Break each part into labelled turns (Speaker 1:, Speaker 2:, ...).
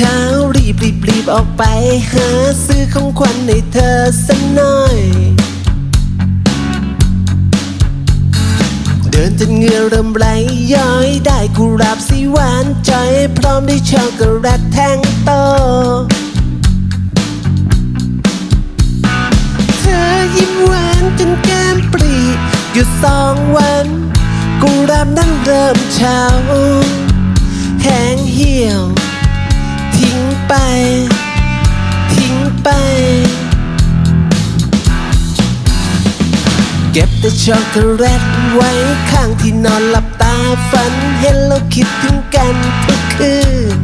Speaker 1: ช้ารีบรีบรีบออกไป หาซื้อของขวัญให้เธอสักหน่อย เดินจนเหงื่อเริ่มไหลย้อยได้กุหลาบสีหวานใจพร้อมด้วยช็อกโกแลตแท่งโตเธอยิ้มหวานจนแก้มปรีหยุดสองวันกุหลาบนั้นเริ่มเฉาแห้งเหี่ยว ไป ทิ้งไป เก็บแต่ช็อกโกแลตไว้ข้างที่นอนหลับตาฝันเห็นแล้วคิดถึงกันทุกคืน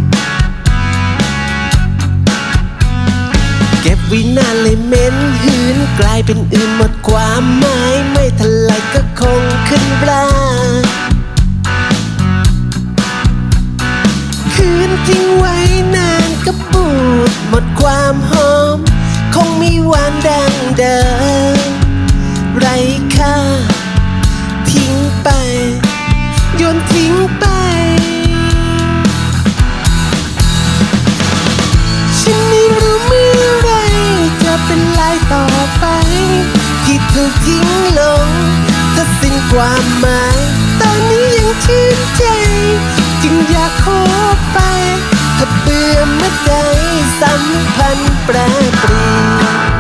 Speaker 1: เก็บไวินานเลยเหม็นหืนกลายเป็นอื่นหมดความหมายไม่ทันไรก็คงขึ้นราคืนทิ้งไว้ ก็บูดหมดความหอม คงมีหวานดังเดิมไรค่าทิ้งไปโยนทิ้งไป ฉันไม่รู้เมื่อไรจะเป็นลายต่อไป ที่ถูกทิ้งลงถ้าสิ้นความหมาย ตอนนี้ยังชื่นใจ จึงอยากขอไป เบื่อเมื่อใดสัมพันธ์แปรเปลี่ยน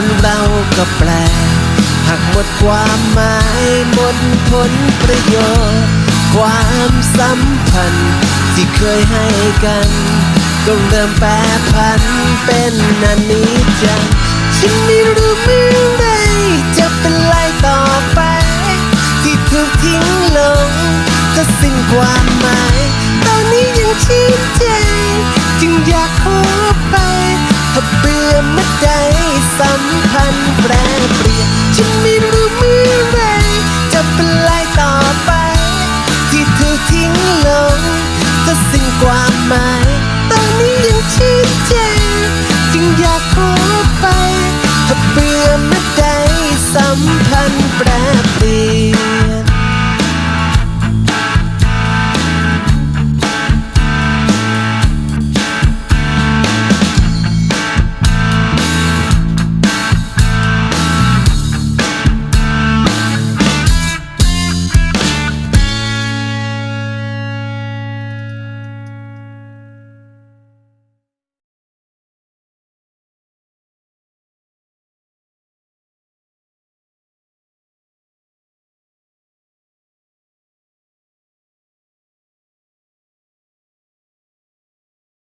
Speaker 1: คนเราก็แปลหากหมดความหมายหมดผลประโยชน์ ความสัมพันธ์ที่เคยให้กันก็เริ่มแปรผันเป็นอนิจจังฉันไม่รู้เมื่อไรจะเป็นไรต่อไป ที่ถูกทิ้งลงถ้าสิ้นความหมาย ตอนนี้ยังชื่นใจ จึงอยากขอไป ถ้าเบื่อเมื่อใดสัมพันธ์แปรเปลี่ยนฉันไม่รู้เมื่อไรจะเป็นไรต่อไป ที่เธอทิ้งลงก็สิ้นความหมายตอนนี้ยังชื่นใจจึงอยากขอ